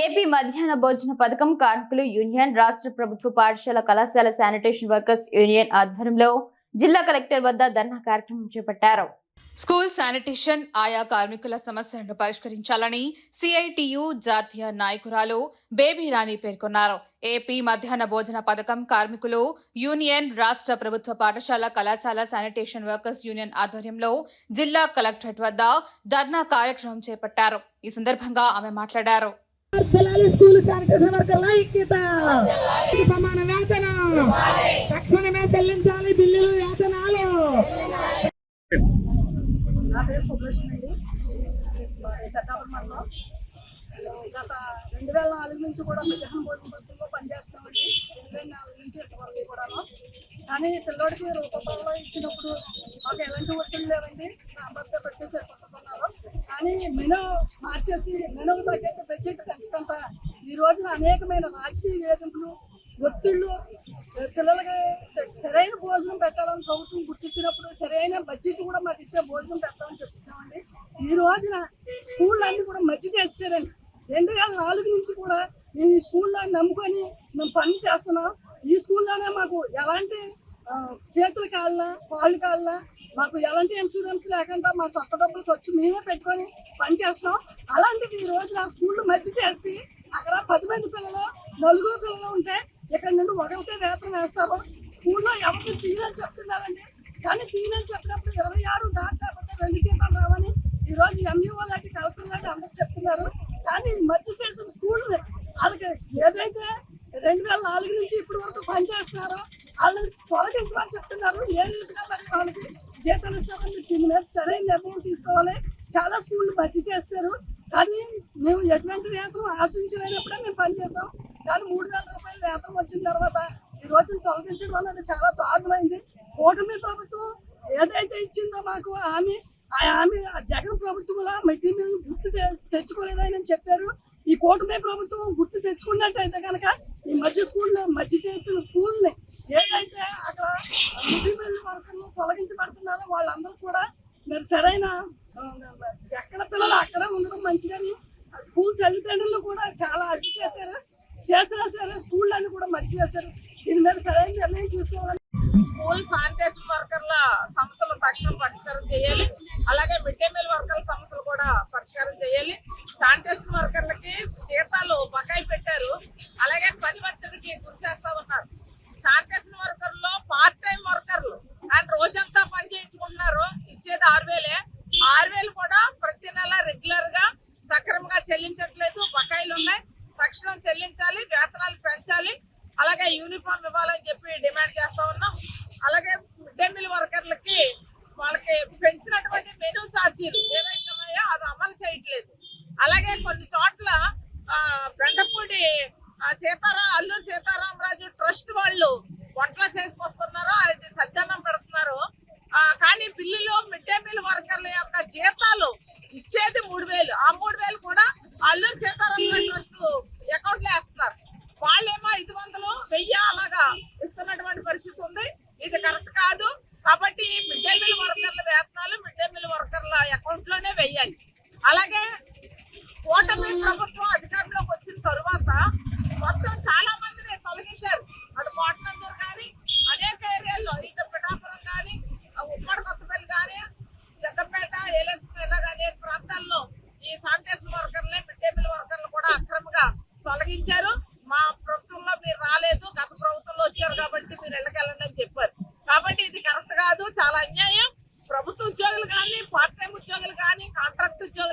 AP మధ్యాహ్న భోజన పథకం కార్మికులు యూనియన్ రాష్ట్ర ప్రభుత్వ పాఠశాల కళాశాల శానిటేషన్ వర్కర్స్ యూనియన్ ఆధ్వర్యంలో జిల్లా కలెక్టర్ వద్ద ధర్నా కార్యక్రమం చేపట్టారు. స్కూల్ శానిటేషన్ ఆయా కార్మికుల సమస్యలను పరిష్కరించాలని సిఐటియు జాతీయ నాయకురాలు బేబీ రాణి పేర్కొన్నారు. ఏపీ మధ్యాహ్న భోజన పథకం కార్మికులు యూనియన్ రాష్ట్ర ప్రభుత్వ పాఠశాల కళాశాల శానిటేషన్ వర్కర్స్ యూనియన్ ఆధ్వర్యంలో జిల్లా కలెక్టరేట్ వద్ద ధర్నా కార్యక్రమం చేపట్టారు. ఈ సందర్భంగా ఆమె మాట్లాడారు. పిల్లలు స్కూల్ శానిటేషన్ వర్కర్ల ఐక్యత సమాన వేతనం. తక్షణమే చెల్లించాలి బిల్లులు వేతనాలు. నా పేరు మండలం గత రెండు వేల నాలుగు నుంచి కూడా మధ్యాహ్నం భోజన పథకంలో పనిచేస్తామండి. రెండు వేల నాలుగు నుంచి ఇంతవరకు కూడాను. కానీ పిల్లోడికి రూపంలో ఇచ్చినప్పుడు మాకు ఎలాంటి ఒత్తిడి లేవండి సాంబార్గా పెట్టి చెప్పుకుంటున్నారు కానీ మెను మార్చేసి మెనుకు తగ్గట్టు బడ్జెట్ పెంచకుండా ఈ రోజున అనేకమైన రాజకీయ వేధింపులు ఒత్తిళ్ళు పిల్లలకి సరైన భోజనం పెట్టాలని ప్రభుత్వం గుర్తించినప్పుడు సరైన బడ్జెట్ కూడా మాకు ఇస్తే భోజనం పెట్టాలని చెప్తున్నామండి. ఈ రోజున స్కూల్ అన్ని కూడా మధ్య చేస్తారండి రెండు వేల నాలుగు నుంచి కూడా మేము ఈ స్కూల్లో నమ్ముకొని మేము పని చేస్తున్నాం. ఈ స్కూల్లోనే మాకు ఎలాంటి చేతుల కాళ్ళ కాళ్ళు కాళ్ళ మాకు ఎలాంటి ఇన్సూరెన్స్ లేకుండా మా సొంత డబ్బులు ఖర్చు మేమే పెట్టుకొని పని చేస్తున్నాం. అలాంటిది ఈ ఆ స్కూల్ మధ్య చేసి అక్కడ పది మంది పిల్లలు నలుగురు పిల్లలు ఉంటే ఇక్కడ నుండి ఒకరికే వేతనం వేస్తారు. స్కూల్లో ఎవరికి తీయని చెప్తున్నారండి. కానీ తీయని చెప్పినప్పుడు ఇరవై ఆరు దాటాకపోతే రెండు జీతాలు రావని ఈ రోజు ఎంఈఓ లాంటి కలెక్టర్ లాంటి అందరూ చెప్తున్నారు. కానీ మధ్య చేసిన స్కూల్ వాళ్ళకి ఏదైతే రెండు వేల నాలుగు నుంచి ఇప్పటి వరకు పనిచేస్తున్నారు. వాళ్ళని తొలగించమని చెప్తున్నారు. ఏ రీతిగా మరి వాళ్ళకి జీతాలు ఇస్తారని దీని మీద సరైన నిర్ణయం తీసుకోవాలి. చాలా స్కూళ్ళు భర్తీ చేస్తారు. కానీ మేము ఎటువంటి వేతనం ఆశించలేనప్పుడే మేము పనిచేస్తాం కానీ మూడు వేల రూపాయల వేతనం వచ్చిన తర్వాత ఈ రోజున తొలగించడం అనేది చాలా దారుణమైంది. కూటమి ప్రభుత్వం ఏదైతే ఇచ్చిందో మాకు ఆమె ఆ ఆ జగన్ ప్రభుత్వంలో మెటీరియల్ గుర్తు తె- తెచ్చుకోలేదని చెప్పారు. ఈ కూటమి ప్రభుత్వం గుర్తు తెచ్చుకున్నట్టయితే కనుక ఈ మధ్య స్కూల్ మధ్య చేసిన స్కూల్ని ఏదైతే అక్కడ మెటీరియల్ వర్కర్లు తొలగించబడుతున్నారో వాళ్ళందరూ కూడా మరి సరైన ఎక్కడ పిల్లలు అక్కడే ఉండడం మంచిదని స్కూల్ తల్లిదండ్రులు కూడా చాలా అడ్డు చేశారు. చేసినా సరే స్కూల్ అన్ని కూడా మంచి చేశారు. దీని మీద సరైన నిర్ణయం తీసుకోవాలని స్కూల్ శానిటేషన్ వర్కర్ల సమస్యలు తక్షణం పరిష్కారం చేయాలి. అలాగే మిడ్ డే మీల్ వర్కర్ల సమస్యలు కూడా చేయాలి. శానిటేషన్ వర్కర్లకి జీతాలు బకాయి పెట్టారు. అలాగే పని ఒత్తిడికి గురి చేస్తా ఉన్నారు. శానిటేషన్ వర్కర్లో పార్ట్ టైం వర్కర్లు అండ్ రోజంతా పని చేయించుకుంటున్నారు. ఇచ్చేది ఆరు వేలే. ఆరు వేలు కూడా ప్రతి నెల రెగ్యులర్గా సక్రమంగా చెల్లించట్లేదు. బకాయిలు ఉన్నాయి. తక్షణం చెల్లించాలి వేతనాలు పెంచాలి. అలాగే యూనిఫామ్ ఇవ్వాలని చెప్పి డిమాండ్ చేస్తా ఉన్నాం. అలాగే మిడ్ డే మీల్ వర్కర్లకి వాళ్ళకి పెంచినటువంటి మెనూ ఛార్జీలు ఏవైతే ఉన్నాయో అది అమలు చేయట్లేదు అలాగే కొన్ని చోట్ల ఆ, బెండపూడి ఆ, సీతారా అల్లూరు సీతారామరాజు ట్రస్ట్ వాళ్ళు వంటలు చేసుకొస్తున్నారు. అది సద్దన్నం పెడుతున్నారు ఆ, కానీ బిల్లులో మిడ్ డే మీల్ వర్కర్ల యొక్క జీతాలు ఇచ్చేది మూడు వేలు ఆ మూడు వేలు కూడా అల్లూరు సీతారామరాజు ట్రస్ట్ అకౌంట్లో వేస్తున్నారు వాళ్ళేమో ఐదు వందలు వెయ్యి అలాగా ఇస్తున్నటువంటి పరిస్థితి ఉంది ఇది కరెక్ట్ కాదు కాబట్టి మిడ్ డే మీల్ వర్కర్ల వేతనాలు మిడ్ డే మీల్ వర్కర్ల అకౌంట్లోనే వెయ్యాలి అలాగే కూటమి ప్రభుత్వం అధికారంలోకి వచ్చిన తరువాత మొత్తం చాలా మందిని తొలగించారు అటు కోటనందూరు కానీ అనేక ఏరియాల్లో ఇటు పిఠాపురం కానీ ఉమ్మడి కొత్తపల్లి కానీ జగ్గపేట ఏలస్పేట అనేక ప్రాంతాల్లో ఈ శానిటేషన్ వర్కర్లే మిడ్ డే మీల్ వర్కర్లు కూడా అక్రమంగా తొలగించారు. మా ప్రభుత్వంలో మీరు రాలేదు గత ప్రభుత్వంలో వచ్చారు కాబట్టి మీరు వెళ్ళకెళ్ళండి అని చెప్పారు. కాబట్టి ఇది కరెక్ట్ కాదు చాలా అన్యాయం. ప్రభుత్వ ఉద్యోగులు కానీ పార్ట్ టైం ఉద్యోగులు కానీ కాంట్రాక్ట్ ఉద్యోగులు